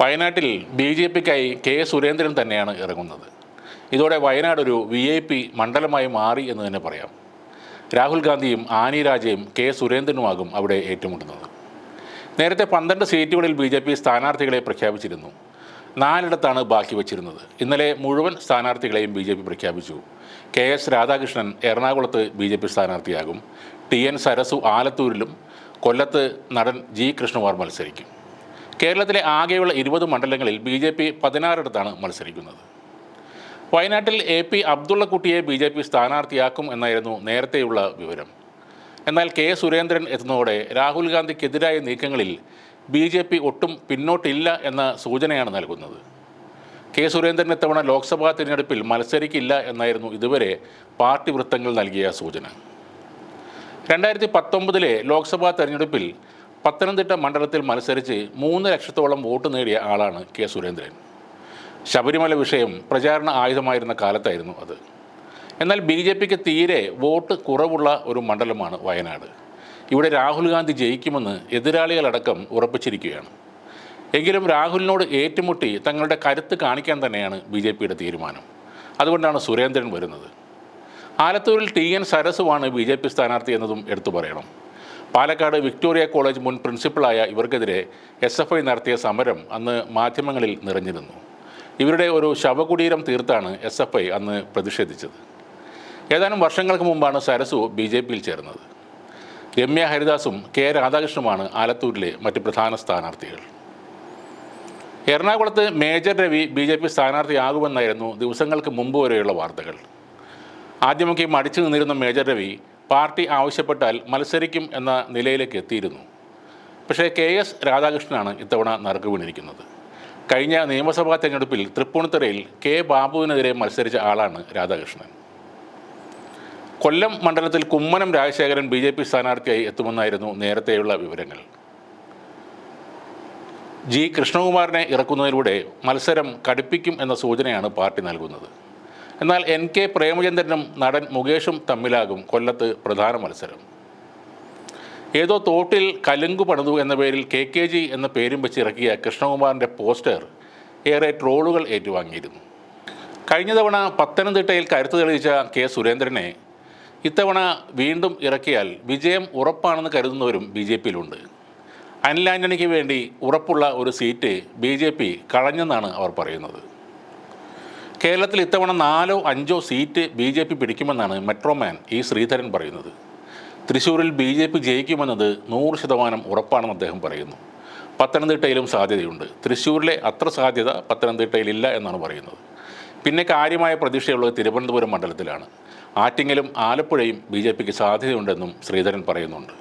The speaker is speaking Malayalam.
വയനാട്ടിൽ ബി ജെ പിക്കായി കെ സുരേന്ദ്രൻ തന്നെയാണ് ഇറങ്ങുന്നത്. ഇതോടെ വയനാട് ഒരു വി ഐ പി മണ്ഡലമായി മാറി എന്ന് തന്നെ പറയാം. രാഹുൽ ഗാന്ധിയും ആനി രാജയും കെ സുരേന്ദ്രനുമാകും അവിടെ ഏറ്റുമുട്ടുന്നത്. നേരത്തെ പന്ത്രണ്ട് സീറ്റുകളിൽ ബി ജെ പി സ്ഥാനാർത്ഥികളെ പ്രഖ്യാപിച്ചിരുന്നു. നാലിടത്താണ് ബാക്കി വച്ചിരുന്നത്. ഇന്നലെ മുഴുവൻ സ്ഥാനാർത്ഥികളെയും ബി ജെ പി പ്രഖ്യാപിച്ചു. കെ എസ് രാധാകൃഷ്ണൻ എറണാകുളത്ത് ബി ജെ പി സ്ഥാനാർത്ഥിയാകും. ടി എൻ സരസു ആലത്തൂരിലും കൊല്ലത്ത് നടൻ ജി കൃഷ്ണകുമാർ മത്സരിക്കും. കേരളത്തിലെ ആകെയുള്ള ഇരുപത് മണ്ഡലങ്ങളിൽ ബി ജെ പി പതിനാറിടത്താണ് മത്സരിക്കുന്നത്. വയനാട്ടിൽ എ പി അബ്ദുള്ളക്കുട്ടിയെ ബി ജെ പി സ്ഥാനാർത്ഥിയാക്കും എന്നായിരുന്നു നേരത്തെയുള്ള വിവരം. എന്നാൽ കെ സുരേന്ദ്രൻ എത്തുന്നതോടെ രാഹുൽ ഗാന്ധിക്കെതിരായ നീക്കങ്ങളിൽ ബി ജെ പി ഒട്ടും പിന്നോട്ടില്ല എന്ന സൂചനയാണ് നൽകുന്നത്. കെ സുരേന്ദ്രൻ ഇത്തവണ ലോക്സഭാ തിരഞ്ഞെടുപ്പിൽ മത്സരിക്കില്ല എന്നായിരുന്നു ഇതുവരെ പാർട്ടി വൃത്തങ്ങൾ നൽകിയ സൂചന. രണ്ടായിരത്തി പത്തൊമ്പതിലെ ലോക്സഭാ തെരഞ്ഞെടുപ്പിൽ പത്തനംതിട്ട മണ്ഡലത്തിൽ മത്സരിച്ച് മൂന്ന് ലക്ഷത്തോളം വോട്ട് നേടിയ ആളാണ് കെ സുരേന്ദ്രൻ. ശബരിമല വിഷയം പ്രചാരണ ആയുധമായിരുന്ന കാലത്തായിരുന്നു അത്. എന്നാൽ ബി ജെ പിക്ക് തീരെ വോട്ട് കുറവുള്ള ഒരു മണ്ഡലമാണ് വയനാട്. ഇവിടെ രാഹുൽ ഗാന്ധി ജയിക്കുമെന്ന് എതിരാളികളടക്കം ഉറപ്പിച്ചിരിക്കുകയാണ്. എങ്കിലും രാഹുലിനോട് ഏറ്റുമുട്ടി തങ്ങളുടെ കരുത്ത് കാണിക്കാൻ തന്നെയാണ് ബി ജെ പിയുടെ തീരുമാനം. അതുകൊണ്ടാണ് സുരേന്ദ്രൻ വരുന്നത്. ആലത്തൂരിൽ ടി എൻ സരസുവാണ് ബി ജെ പി സ്ഥാനാർത്ഥി എന്നതും എടുത്തു പറയണം. പാലക്കാട് വിക്ടോറിയ കോളേജ് മുൻ പ്രിൻസിപ്പളായ ഇവർക്കെതിരെ എസ് എഫ് ഐ നടത്തിയ സമരം അന്ന് മാധ്യമങ്ങളിൽ നിറഞ്ഞിരുന്നു. ഇവരുടെ ഒരു ശവകുടീരം തീർത്താണ് എസ് എഫ് ഐ അന്ന് പ്രതിഷേധിച്ചത്. ഏതാനും വർഷങ്ങൾക്ക് മുമ്പാണ് സരസു ബി ജെ പിയിൽ ചേർന്നത്. രമ്യ ഹരിദാസും കെ രാധാകൃഷ്ണനുമാണ് ആലത്തൂരിലെ മറ്റ് പ്രധാന സ്ഥാനാർത്ഥികൾ. എറണാകുളത്ത് major Ravi B J P സ്ഥാനാർത്ഥിയാകുമെന്നായിരുന്നു ദിവസങ്ങൾക്ക് മുമ്പ് വരെയുള്ള വാർത്തകൾ. ആദ്യമൊക്കെ മടിച്ചു നിന്നിരുന്ന മേജർ രവി പാർട്ടി ആവശ്യപ്പെട്ടാൽ മത്സരിക്കും എന്ന നിലയിലേക്ക് എത്തിയിരുന്നു. പക്ഷേ കെ എസ് രാധാകൃഷ്ണനാണ് ഇത്തവണ നറുക്ക് വീണിരിക്കുന്നത്. കഴിഞ്ഞ നിയമസഭാ തെരഞ്ഞെടുപ്പിൽ തൃപ്പൂണിത്തുറയിൽ കെ ബാബുവിനെതിരെ മത്സരിച്ച ആളാണ് രാധാകൃഷ്ണൻ. കൊല്ലം മണ്ഡലത്തിൽ Kummanam Rajasekharan B J P സ്ഥാനാർത്ഥിയായി എത്തുമെന്നായിരുന്നു നേരത്തെയുള്ള വിവരങ്ങൾ. ജി കൃഷ്ണകുമാറിനെ ഇറക്കുന്നതിലൂടെ മത്സരം കടുപ്പിക്കും എന്ന സൂചനയാണ് പാർട്ടി നൽകുന്നത്. എന്നാൽ എൻ കെ പ്രേമചന്ദ്രനും നടൻ മുകേഷും തമ്മിലാകും കൊല്ലത്ത് പ്രധാന മത്സരം. ഏതോ തോട്ടിൽ കലുങ്കു പണിതു എന്ന പേരിൽ കെ കെ ജി എന്ന പേരും വെച്ച് ഇറക്കിയ കൃഷ്ണകുമാറിന്റെ പോസ്റ്റർ ഏറെ ട്രോളുകൾ ഏറ്റുവാങ്ങിയിരുന്നു. കഴിഞ്ഞ തവണ പത്തനംതിട്ടയിൽ കരുത്ത് തെളിയിച്ച കെ സുരേന്ദ്രനെ ഇത്തവണ വീണ്ടും ഇറക്കിയാൽ വിജയം ഉറപ്പാണെന്ന് കരുതുന്നവരും ബി ജെ പിയിലുണ്ട്. അനിൽ ആന്റണിക്ക് വേണ്ടി ഉറപ്പുള്ള ഒരു സീറ്റ് ബി ജെ പി കളഞ്ഞെന്നാണ് അവർ പറയുന്നത്. കേരളത്തിൽ ഇത്തവണ നാലോ അഞ്ചോ സീറ്റ് ബി ജെ പി പിടിക്കുമെന്നാണ് മെട്രോമാൻ ഇ ശ്രീധരൻ പറയുന്നത്. തൃശ്ശൂരിൽ ബി ജെ പി ജയിക്കുമെന്നത് നൂറ് ശതമാനം ഉറപ്പാണെന്ന് അദ്ദേഹം പറയുന്നു. പത്തനംതിട്ടയിലും സാധ്യതയുണ്ട്. തൃശ്ശൂരിലെ അത്ര സാധ്യത പത്തനംതിട്ടയിലില്ല എന്നാണ് പറയുന്നത്. പിന്നെ കാര്യമായ പ്രതീക്ഷയുള്ളത് തിരുവനന്തപുരം മണ്ഡലത്തിലാണ്. ആറ്റിങ്ങലും ആലപ്പുഴയും ബി ജെ പിക്ക് സാധ്യതയുണ്ടെന്നും ശ്രീധരൻ പറയുന്നുണ്ട്.